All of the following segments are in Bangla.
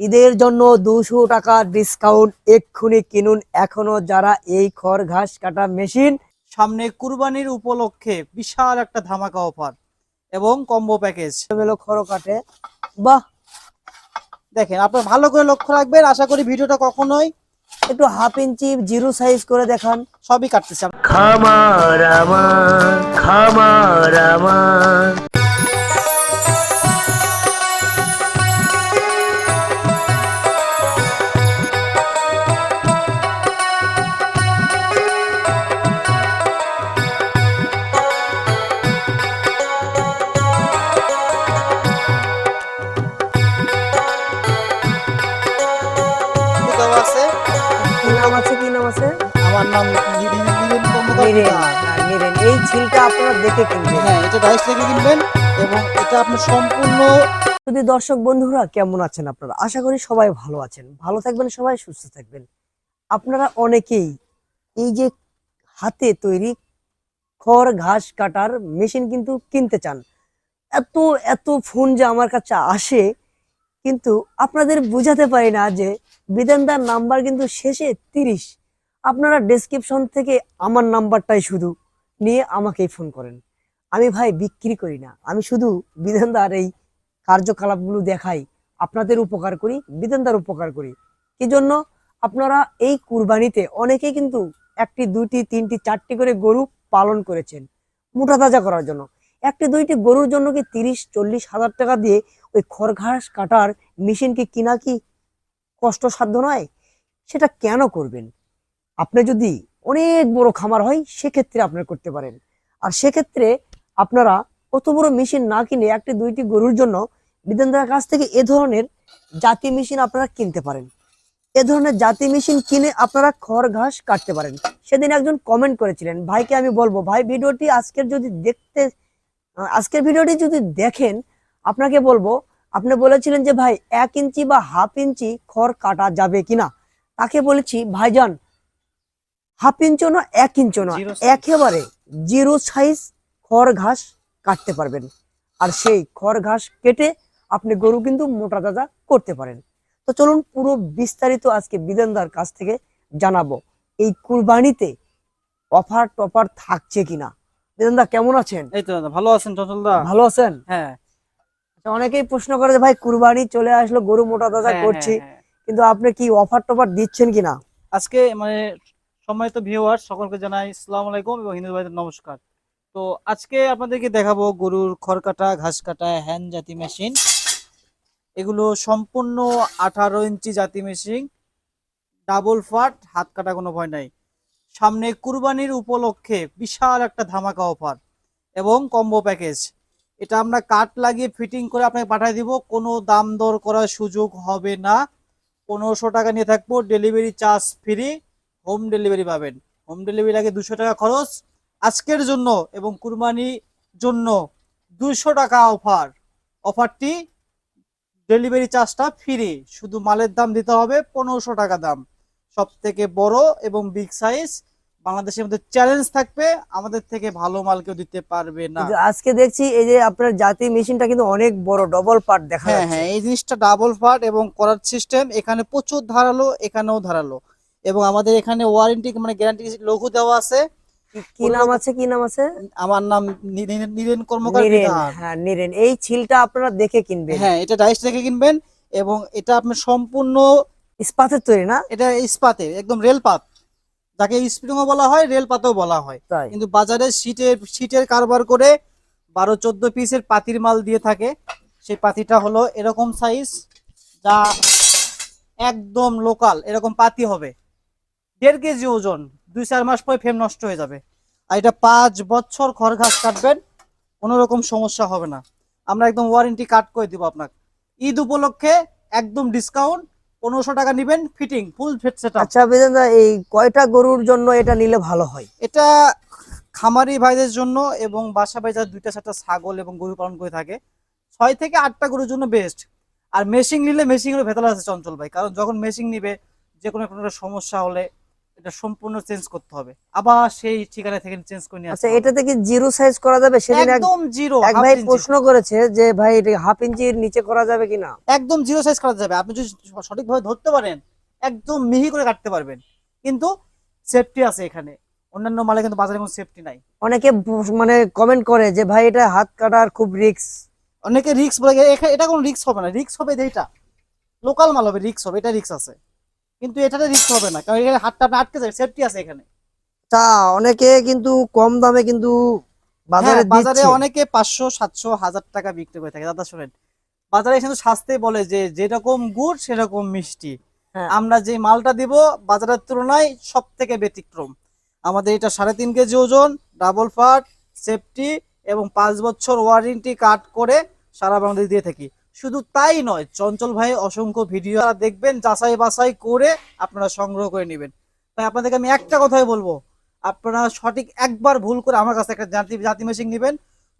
ঈদের জন্য দুশো টাকা ডিসকাউন্ট এক্ষুনি কিনুন। এখনও যারা এই খড় ঘাস কাটা মেশিন সামনে কুরবানির উপলক্ষে বিশাল একটা ধামাকা অফার এবং কম্বো প্যাকেজ মেলো খড় কাটে। বাহ! দেখেন আপনার ভালো করে লক্ষ্য রাখবেন। আশা করি ভিডিওটা কখনোই একটু হাফ ইঞ্চি জিরো সাইজ করে দেখান। সবই কাটতেছে। খামার আমার খামার আমার। নাম নীরেন। হ্যাঁ, নিরেন। এই ছিলটা আপনারা দেখে কিনবেন। হ্যাঁ এটা ডাইস থেকে কিনবেন এবং এটা আপনার সম্পূর্ণ যদি দর্শক বন্ধুরা কেমন আছেন আপনারা? আশা করি সবাই ভালো আছেন। ভালো থাকবেন সবাই সুস্থ থাকবেন। আপনারা অনেকেই এই যে হাতে তৈরি খড় ঘাস কাটার মেশিন কিন্তু কিনতে চান। এত এত ফোন যে আমার কাছে আসে কিন্তু আপনাদের বোঝাতে পারি না যে বিধানদার নাম্বার কিন্তু শেষে তিরিশ। আপনারা ডেসক্রিপশন থেকে আমার নাম্বারটাই শুধু নিয়ে আমাকেই ফোন করেন। আমি ভাই বিক্রি করি না। আমি শুধু বিধানদার এই কার্যকলাপগুলো দেখাই, আপনাদের উপকার করি, বিধানদার উপকার করি। কি জন্য? আপনারা এই কুরবানিতে অনেকেই কিন্তু একটি, দুইটি, তিনটি, চারটি করে গরু পালন করেছেন মোটা তাজা করার জন্য। একটি, দুইটি গরুর জন্য কি তিরিশ, চল্লিশ হাজার টাকা দিয়ে ওই খড়ঘাস কাটার মেশিনকে কিনা কি কষ্টসাধ্য নয়? সেটা কেন করবেন? আপনি যদি অনেক বড় খামার হয়, সেক্ষেত্রে আপনারা করতে পারেন। আর সেক্ষেত্রে আপনারা অত বড় মেশিন না কিনে একটি, দুইটি গরুর জন্য বিধানদার কাছ থেকে এ ধরনের জাতি মেশিন আপনারা কিনতে পারেন। এ ধরনের জাতি মেশিন কিনে আপনারা খড়, ঘাস কাটতে পারেন। সেদিন একজন কমেন্ট করেছিলেন, ভাইকে আমি বলব, ভাই, ভিডিওটি আজকের যদি দেখতে, আজকের ভিডিওটি যদি দেখেন, আপনাকে বলব, আপনি বলেছিলেন যে, ভাই, এক ইঞ্চি বা হাফ ইঞ্চি খড় কাটা যাবে কিনা? তাকে বলেছি, ভাইজান হাফ ইঞ্চও না এক ইঞ্চও না একেবারে জিরো সাইজ খড় ঘাস কাটতে পারবেন। আর সেই খড় ঘাস কেটে আপনি গরু কিন্তু মোটা তাজা করতে পারেন। তো চলুন পুরো বিস্তারিত আজকে বিধানদার কাছ থেকে জানাব এই কুরবানিতে অফার টফার থাকছে কিনা। বিধানদা কেমন আছেন? এই তো ভালো আছেন চঞ্চলদা ভালো আছেন? হ্যাঁ। আচ্ছা, অনেকেই প্রশ্ন করে যে ভাই কুরবানি চলে আসলো গরু মোটা তাজা হ্যাঁ, করছি হ্যাঁ, হ্যাঁ। কিন্তু আপনি কি অফার টফার দিচ্ছেন কিনা? আজকে মানে সম্মানিত ভিউয়ার সকলকে জানাই আসসালামু আলাইকুম এবং হিন্দু ভাইদের নমস্কার। তো আজকে আপনাদেরকে দেখাবো গরুর খড় কাটা ঘাস কাটা হ্যান্ড জাতি মেশিন এগুলো সম্পূর্ণ আঠারো ইঞ্চি জাতি মেশিন ডাবল ফাট হাত কাটা কোনো ভয় নাই। সামনে কুরবানির উপলক্ষে বিশাল একটা ধামাকা অফার এবং কম্বো প্যাকেজ এটা আমরা কাট লাগিয়ে ফিটিং করে আপনাকে পাঠিয়ে দিব, কোনো দাম দর করার সুযোগ হবে না। পনেরোশো টাকা নিয়ে থাকব delivery charge free home delivery পাবেন। হোম ডেলিভারি লাগে দুশো টাকা খরচ আজকের জন্য এবং কুরবানি জন্য দুশো টাকা অফার। অফারটি ডেলিভারি চার্জটা ফ্রি শুধু মালের দাম দিতে হবে পনেরোশো টাকা দাম। সব থেকে বড় এবং বিগ সাইজ বাংলাদেশের মধ্যে চ্যালেঞ্জ থাকবে আমাদের থেকে ভালো মাল কেউ দিতে পারবে না। আজকে দেখছি এই যে আপনার জাতি মেশিনটা কিন্তু অনেক বড় ডবল পার্ট দেখা হ্যাঁ হ্যাঁ এই জিনিসটা ডাবল পার্ট এবং করার সিস্টেম এখানে প্রচুর ধারালো এখানেও ধারালো। এবং আমাদের এখানে ওয়ারেন্টি মানে গ্যারান্টি লঘু দেওয়া আছে। কি নাম আছে কি নাম আছে? আমার নাম নীরেন- কর্মকার। হ্যাঁ নিরেন। এই ছিলটা আপনারা দেখে কিনবেন। হ্যাঁ এটা ডাইস থেকে কিনবেন এবং এটা আপনার সম্পূর্ণ ইস্পাতের তৈরি না? এটা ইস্পাতের একদম রেলপাত। যাকে স্প্রিংও বলা হয় রেলপাতও বলা হয়। কিন্তু বাজারে সিটের সিটের কারবার করে বারো চোদ্দ পিসের পাতির মাল দিয়ে থাকে। সেই পাতিটা হলো এরকম সাইজ যা একদম লোকাল এরকম পাতি হবে। দেড় কেজি ওজন দুই চার মাস পরে ফ্রেম নষ্ট হয়ে যাবে। আর এটা পাঁচ বছর খড় ঘাস কাটবেন কোনো রকম সমস্যা হবে না। আমরা একদম ওয়ারেন্টি কাট করে দিব আপনাকে। ঈদ উপলক্ষে একদম ডিসকাউন্ট পনেরোশো টাকা নেবেন ফিটিং ফুল ফেট সেট আচ্ছা বেদান্ত এই কয়টা গরুর জন্য এটা নিলে ভালো হয়? এটা খামারি ভাইদের জন্য এবং বাসা ভাই যারা দুইটা চারটা ছাগল এবং গরু পালন করে থাকে ছয় থেকে আটটা গরুর জন্য বেস্ট আর মেশিং নিলে মেশিং এর ভেতরে আছে চঞ্চল ভাই কারণ যখন মেশিং নিবে যে কোনো একটা সমস্যা হলে এটা সম্পূর্ণ চেঞ্জ করতে হবে। আবার সেই ঠিকানা থেকে চেঞ্জ করে নিয়ে আচ্ছা। এটাতে কি জিরো সাইজ করা যাবে সেদিন একদম জিরো এক ভাই প্রশ্ন করেছে যে ভাই এটা হাফ ইঞ্চির নিচে করা যাবে কিনা? একদম জিরো সাইজ করা যাবে। আপনি যদি সঠিকভাবে ধরতে পারেন একদম মিহি করে কাটতে পারবেন। কিন্তু সেফটি আছে এখানে। অন্যান্য মালে কিন্তু বাজারে কোনো সেফটি নাই। অনেকে মানে কমেন্ট করে যে ভাই এটা হাত কাটার খুব রিস্ক অনেকে রিক্স বলে এটা কোনো রিক্স হবে না। রিক্স হবে এটা। লোকাল মাল হবে রিক্স হবে এটা রিক্স আছে। কিন্তু এটাতে রিক্স হবে না। কারণ এখানে হাতটা আপনার আটকে যাবে সেফটি আছে এখানে। তা অনেকে কিন্তু কম দামে কিন্তু বাজারে হ্যাঁ, বাজারে অনেকে পাঁচশো সাতশো হাজার টাকা বিক্রি করে থাকে। দাদা শোনেন বাজারে কিন্তু সাস্তে বলে যে যেরকম গুড় সেরকম মিষ্টি। হ্যাঁ। আমরা যে মালটা দিব বাজারের তুলনায় সব থেকে ব্যতিক্রম। আমাদের এটা সাড়ে তিন কেজি ওজন ডাবল ফাট সেফটি এবং পাঁচ বছর ওয়ারেন্টি কাট করে সারা বাংলাদেশ দিয়ে থাকি। শুধু তাই নয়, চঞ্চল ভাই অসংখ্য ভিডিও দেখবেন, যাচাই বাছাই করে আপনারা সংগ্রহ করে নেবেন। তাই আপনাদেরকে আমি একটা কথাই বলব, আপনারা সঠিক একবার ভুল করে আমার কাছে একটা জাতি জাতি মেশিন নেবেন।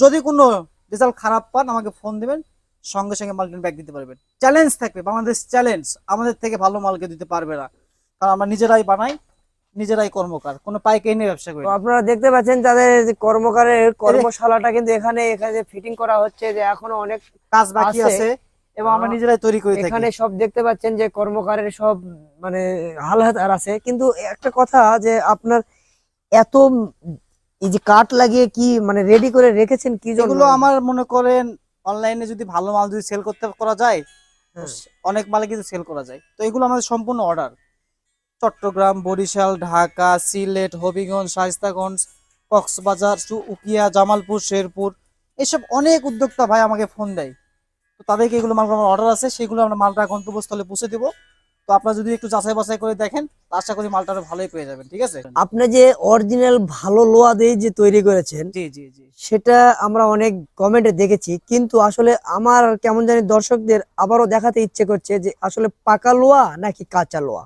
যদি কোনো রেজাল্ট খারাপ পান, আমাকে ফোন দেবেন, সঙ্গে সঙ্গে মাল্টিন ব্যাগ দিতে পারবেন। চ্যালেঞ্জ থাকবে, বাংলাদেশ চ্যালেঞ্জ আমাদের থেকে ভালো মালকে দিতে পারবে না। কারণ আমরা নিজেরাই বানাই নিজেরাই কর্মকার কোনো পাইকারি নিয়ে ব্যবসা করি। আপনারা দেখতে পাচ্ছেন যাদের যে কর্মকারের কর্মশালাটা কিন্তু এখানে এখানে ফিটিং করা হচ্ছে যে এখনও অনেক কাজ বাকি আছে। এবং আমরা নিজেরাই তৈরি করি এখানে সব দেখতে পাচ্ছেন যে কর্মকারের সব মানে হালহাত আর আছে কিন্তু একটা কথা যে আপনার এত এই যে কাঠ লাগিয়ে কি মানে রেডি করে রেখেছেন কি জন্য এগুলো আমার মনে করেন অনলাইনে যদি ভালো মাল যদি সেল করতে করা যায় হ্যাঁ। অনেক মালে কিন্তু সেল করা যায় তো এগুলো আমাদের সম্পূর্ণ অর্ডার চট্টগ্রাম বরিশাল ঢাকা সিলেট হবিগঞ্জ শাইস্তাগঞ্জ কক্সবাজার উকিয়া জামালপুর শেরপুর এসব অনেক উদ্যোক্তা ভাই আমাকে ফোন দেয়। তো তাদেরকে এগুলো মাল আমার অর্ডার আছে সেগুলো আমরা মালটা গন্তব্যস্থলে পৌঁছে দেবো। তো আপনারা যদি একটু যাচাই বাছাই করে দেখেন আশা করি মালটা ভালোই পেয়ে যাবেন ঠিক আছে? আপনি যে অরিজিনাল ভালো লোয়া দিয়ে যে তৈরি করেছেন জি জি জি। সেটা আমরা অনেক কমেন্টে দেখেছি কিন্তু আসলে আমার কেমন জানি দর্শকদের আবারও দেখাতে ইচ্ছে করছে যে আসলে পাকা লোয়া নাকি কাঁচা লোয়া।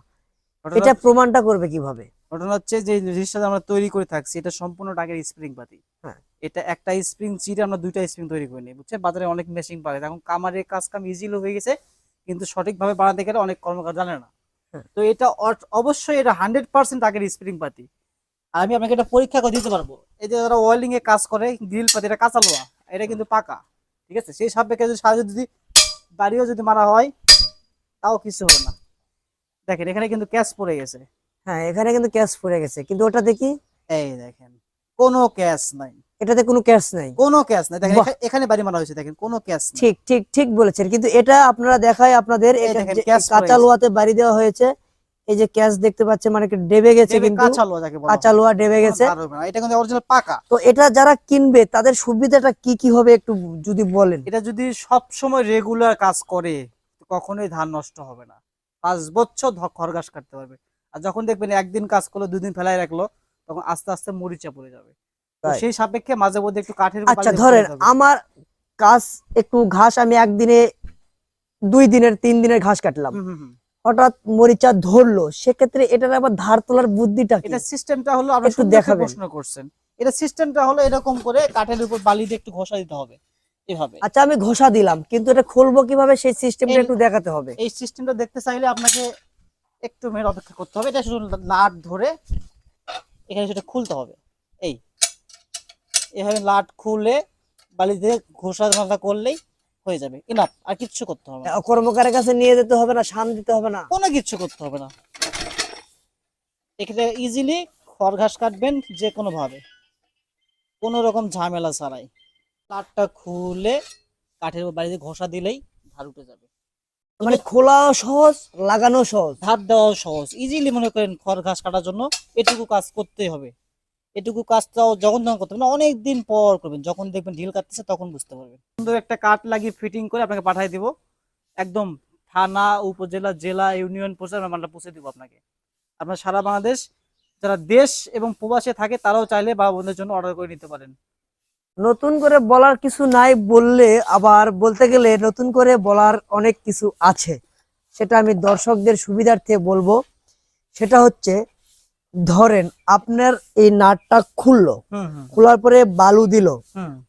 এটা প্রমাণটা করবে কীভাবে? ঘটনা হচ্ছে যে জিনিসটা আমরা তৈরি করে থাকছি এটা সম্পূর্ণ টাকের স্প্রিং পাতি। হ্যাঁ। এটা একটা স্প্রিং চিরে আমরা দুইটা স্প্রিং তৈরি করে নিই বুঝছেন? বাজারে অনেক মেশিন পারে এখন কামারের কাজ কাম ইজিলি হয়ে গেছে কিন্তু সঠিকভাবে বানাতে গেলে অনেক কর্মকার জানে না। হ্যাঁ। তো এটা অবশ্যই এটা হান্ড্রেড পার্সেন্ট টাকের স্প্রিং পাতি। আর আমি আপনাকে এটা পরীক্ষা করে দিতে পারব। এই যে যারা ওয়েল্ডিং এ কাজ করে গ্রিল পাতি এটা কাঁচা লোয়া এটা কিন্তু পাকা ঠিক আছে? সেই সাপেক্ষে যদি সাহায্য যদি বাড়িও যদি মারা হয় তাও কিছু হবে না। দেখেন এখানে কিন্তু ক্যাশ পড়ে গেছে। হ্যাঁ এখানে কিন্তু ক্যাশ পড়ে গেছে। কিন্তু ওটা দেখি? এই দেখেন কোনো ক্যাশ নাই। এটাতে কোনো ক্যাশ নাই? কোনো ক্যাশ নাই। দেখেন এখানে বাড়ি মারা হয়েছে দেখেন কোনো ক্যাশ ঠিক ঠিক ঠিক বলেছেন। কিন্তু এটা আপনারা দেখায় আপনাদের কাঁচা লোয়াতে বাড়ি দেওয়া হয়েছে এই যে ক্যাশ দেখতে পাচ্ছেন মানে কি ডেবে গেছে কিন্তু কাঁচা লোহা যাকে বলা কাঁচা লোয়া ডেবে গেছে। এটা কিন্তু অরিজিনাল পাকা। তো এটা যারা কিনবে তাদের সুবিধাটা কি কি হবে একটু যদি বলেন? এটা যদি সব সময় রেগুলার কাজ করে কখনোই ধান নষ্ট হবে না। পাঁচ বছর ঘাস কাটতে পারবে। আর যখন দেখবেন একদিন কাজ করল দুদিন ফেলাই রাখল তখন আস্তে আস্তে মরিচা পড়ে যাবে। সেই সাপেক্ষে মাঝে মধ্যে একটু কাঠের আচ্ছা ধরেন আমার কাজ একটু ঘাস আমি একদিনে দুই দিনের তিন দিনের ঘাস কাটলাম। হঠাৎ মরিচা ধরলো সেক্ষেত্রে এটার আবার ধার তোলার বুদ্ধিটা এটা সিস্টেমটা হলো আপনি একটু দেখাবেন। প্রশ্ন করছেন। এটা সিস্টেমটা হলো এরকম করে কাঠের উপর বালি দিয়ে একটু ঘষা দিতে হবে। এভাবে। আচ্ছা আমি ঘষা দিলাম কিন্তু এটা খুলবো কীভাবে সেই সিস্টেমটা একটু দেখাতে হবে। এই সিস্টেমটা দেখতে চাইলে আপনাকে একটু মেয়ের অপেক্ষা করতে হবে এটা শুধু নাট ধরে এখানে সেটা খুলতে হবে। এই এভাবে নাট খুলে বালি দিয়ে ঘষা মাথা করলেই হয়ে যাবে। ইনাফ আর কিচ্ছু করতে হবে না। কর্মকারের কাছে নিয়ে যেতে হবে না শান দিতে হবে না? কোনো কিচ্ছু করতে হবে না। এখানে ইজিলি খড় ঘাস কাটবেন যে কোনো ভাবে কোনো রকম ঝামেলা ছাড়াই। নাটটা খুলে কাঠের বাড়িতে ঘষা দিলেই ধার উঠে যাবে। মানে খোলাও সহজ লাগানো সহজ? ধার দেওয়াও সহজ। ইজিলি মনে করেন খড় ঘাস কাটার জন্য এটুকু কাজ করতেই হবে। এটুকু কাজটাও যখন যখন করতে হবে। না অনেক দিন পর করবেন। যখন দেখবেন ঢিল কাটতেছে তখন বুঝতে পারবেন। সুন্দর একটা কাঠ লাগিয়ে ফিটিং করে আপনাকে পাঠিয়ে দিব। একদম থানা উপজেলা জেলা ইউনিয়ন পৌঁছে আমরা মালটা পৌঁছে দিব আপনাকে। আপনার সারা বাংলাদেশ যারা দেশ এবং প্রবাসে থাকে তারাও চাইলে বা বোনদের জন্য অর্ডার করে নিতে পারেন। নতুন করে বলার কিছু নাই বললে আবার বলতে গেলে নতুন করে বলার অনেক কিছু আছে। সেটা আমি দর্শকদের সুবিধার্থে বলব। সেটা হচ্ছে ধরেন আপনার এই নাটটা খুললো খোলার পরে বালু দিল।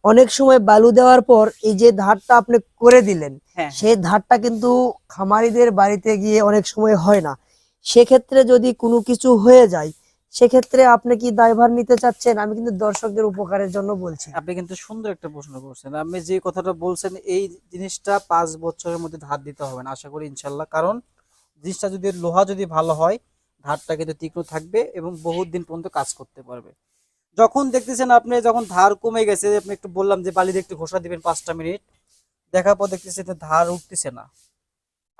অনেক সময় বালু দেওয়ার পর এই যে ধারটা আপনি করে দিলেন হ্যাঁ। সেই ধারটা কিন্তু খামারিদের বাড়িতে গিয়ে অনেক সময় হয় না। সেক্ষেত্রে যদি কোনো কিছু হয়ে যায় সেক্ষেত্রে আপনি কি দায়ভার নিতে চাচ্ছেন? আমি কিন্তু দর্শকদের উপকারের জন্য বলছি। আপনি কিন্তু সুন্দর একটা প্রশ্ন করছেন। আপনি যে কথাটা বলছেন, এই জিনিসটা পাঁচ বছরের মধ্যে ধার দিতে হবে না, আশা করি ইনশাল্লাহ। কারণ জিনিসটা যদি, লোহা যদি ভালো হয়, ধারটা কিন্তু তীক্ষ্ণ থাকবে এবং বহুত দিন পর্যন্ত কাজ করতে পারবে। যখন দেখতেছেন আপনি, যখন ধার কমে গেছে, আপনি একটু বললাম যে বালিতে একটু ঘষা দিবেন পাঁচটা মিনিট, দেখার পর দেখতেছেন ধার উঠতেছে না।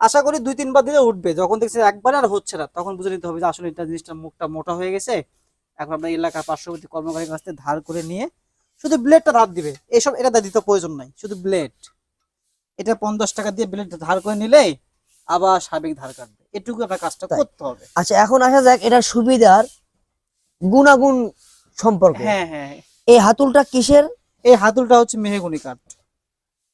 আশা করি দুই তিনবার দিলে উঠবে। যখন দেখছেন একবার আর হচ্ছে না তখন বুঝে নিতে হবে যে আসলে এটা জিনিসটা মুখটা মোটা হয়ে গেছে। এখন আপনার এলাকার পার্শ্ববর্তী কর্মকারীর কাছ থেকে ধার করে নিয়ে শুধু ব্লেডটা ধার দিবে। এসব এটা দিতে প্রয়োজন নাই শুধু ব্লেড এটা পঞ্চাশ টাকা দিয়ে ব্লেডটা ধার করে নিলে আবার সাবেক ধার কাটবে। এটুকু আপনার কাজটা করতে হবে। আচ্ছা এখন আসা যাক এটার সুবিধার গুণাগুণ সম্পর্কে। হ্যাঁ হ্যাঁ। এই হাতুলটা কিসের? এই হাতুলটা হচ্ছে মেহগুনি কাঠ।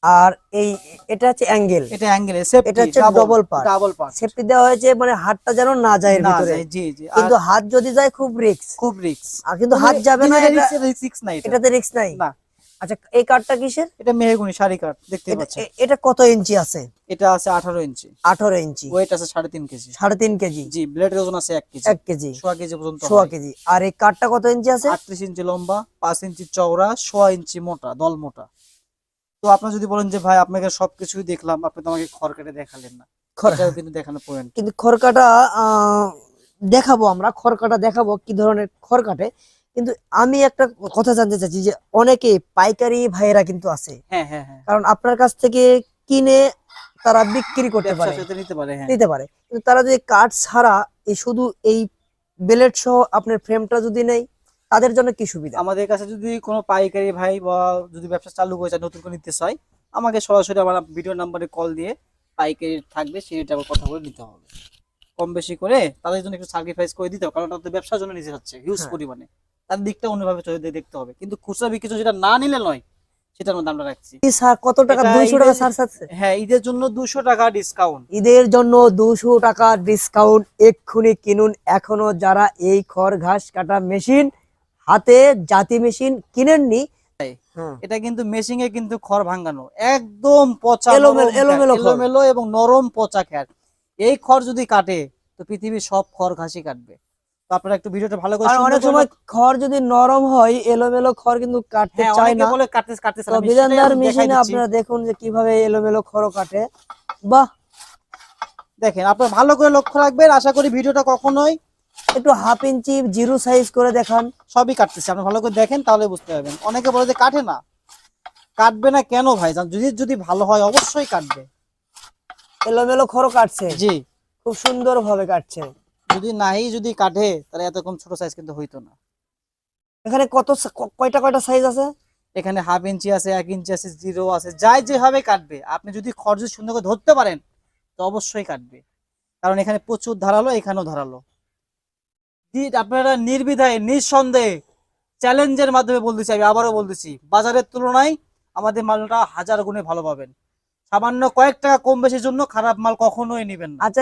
আর এই এটা হচ্ছে অ্যাঙ্গেল এটা অ্যাঙ্গেলে সেফটি এটা হচ্ছে double part। Double part safety দেওয়া হয়েছে মানে হাতটা যেন না যায় এর না ভিতরে। জি জি। কিন্তু হাত যদি যায় খুব রিস্ক খুব রিস্ক আর কিন্তু হাত যাবে না এটা- রিস্ক নাই এটাতে রিক্স নাই? না। আচ্ছা এই কাঠটা কিসের? এটা মেহগুনি শাড়ি কাঠ দেখতে পাচ্ছেন। এটা কত ইঞ্চি আছে? এটা আছে আঠারো ইঞ্চি। আঠারো ইঞ্চি। ওয়েট আছে সাড়ে তিন কেজি। সাড়ে তিন কেজি। জি ব্লেডের ওজন আছে এক কেজি। এক কেজি। সোয়া কেজি পর্যন্ত সোয়া হয়। কেজি। আর এই কাঠটা কত ইঞ্চি আছে? আটত্রিশ ইঞ্চি লম্বা পাঁচ ইঞ্চি চওড়া সোয়া ইঞ্চি মোটা দল মোটা। তো আপনার যদি বলেন যে ভাই আপনাকে সবকিছুই দেখলাম আপনি তো আমাকে খড় কেটে দেখালেন না। এটাও কিন্তু দেখানো পয়েন্ট কিন্তু খড়কাটা দেখাবো আমরা খড়কাটা দেখাবো কি ধরনের খড় কাটে। কিন্তু আমি একটা কথা জানতে চাচ্ছি যে অনেকে পাইকারি ভাইয়েরা কিন্তু আছে। হ্যাঁ হ্যাঁ হ্যাঁ। কারণ আপনার কাছ থেকে কিনে তারা বিক্রি করতে পারে। নিতে পারে হ্যাঁ। নিতে পারে। কিন্তু তারা যদি কাঠ ছাড়া এই শুধু এই বেলেট সহ আপনার ফ্রেমটা যদি নেই তাদের জন্য কি সুবিধা? আমাদের কাছে যদি কোনো পাইকারি ভাই বা যদি ব্যবসা চালু করে চায় নতুন করে নিতে চাই আমাকে সরাসরি আমার ভিডিও নাম্বারে কল দিয়ে পাইকারি থাকবে সেটা আবার কথা বলে নিতে হবে। কম বেশি করে তাদের জন্য একটু স্যাক্রিফাইস করে দিতে হবে কারণ তাদের ব্যবসার জন্য নিতে যাচ্ছে হিউজ হ্যাঁ। পরিমাণে। তার দিকটা অন্যভাবে চলে দেখতে হবে। কিন্তু খুচরা বিক্রি যেটা না নিলে নয় সেটার মধ্যে আমরা রাখছি। স্যার কত টাকা? এটা দুইশো টাকা ঈদের- হ্যাঁ ঈদের জন্য দুশো টাকা ডিসকাউন্ট ঈদের জন্য দুশো টাকা ডিসকাউন্ট এক্ষুনি কিনুন। এখনও যারা এই খড় ঘাস কাটা মেশিন হাতে জাতি মেশিন কিনেননি। হ্যাঁ। এটা কিন্তু মেশিং এ কিন্তু খড় ভাঙানো। একদম পচা এলোমেলো- এলোমেলো এবং নরম পচা খ্যার। এই খড় যদি কাটে তো পৃথিবীর সব খড় ঘাসি কাটবে। তো আপনারা একটু ভিডিওটা ভালো করে অনেক সময় খড় যদি নরম হয় এলোমেলো খড় কিন্তু কাটতে হ্যাঁ চায় না। বলে কাটতে কাটতে তো বিধানদার মেশিনে আপনারা দেখুন যে কীভাবে এলোমেলো খড় কাটে। বাহ! দেখেন আপনারা ভালো করে লক্ষ্য রাখবেন। আশা করি ভিডিওটা কখনোই একটু হাফ ইঞ্চি জিরো সাইজ করে দেখান। সবই কাটতেছে আপনি ভালো করে দেখেন তাহলে বুঝতে পারবেন। অনেকে বলে যে কাটে না। কাটবে না কেন ভাই? যদি যদি ভালো হয় অবশ্যই কাটবে। এলোমেলো খড় কাটছে? জি। খুব সুন্দর ভাবে কাটছে। যদি নাই যদি কাটে তাহলে এত কম ছোট সাইজ কিন্তু হইতো না। এখানে কত কয়টা কয়টা সাইজ আছে? এখানে হাফ ইঞ্চি আছে এক ইঞ্চি আছে জিরো আছে যাই যেভাবে কাটবে। আপনি যদি খরচ সুন্দর করে ধরতে পারেন তো অবশ্যই কাটবে। কারণ এখানে প্রচুর ধারালো এখানেও ধারালো। আপনারা নির্বিধায়, নিঃসন্দেহে চ্যালেঞ্জের মাধ্যমে বলতেছি আমি আবারও বলতেছি বাজারের তুলনায় আমাদের মালটা হাজার গুণে ভালো পাবেন। সামান্য কয়েক টাকা কম বেশির জন্য খারাপ মাল কখনোই নেবেন না। আচ্ছা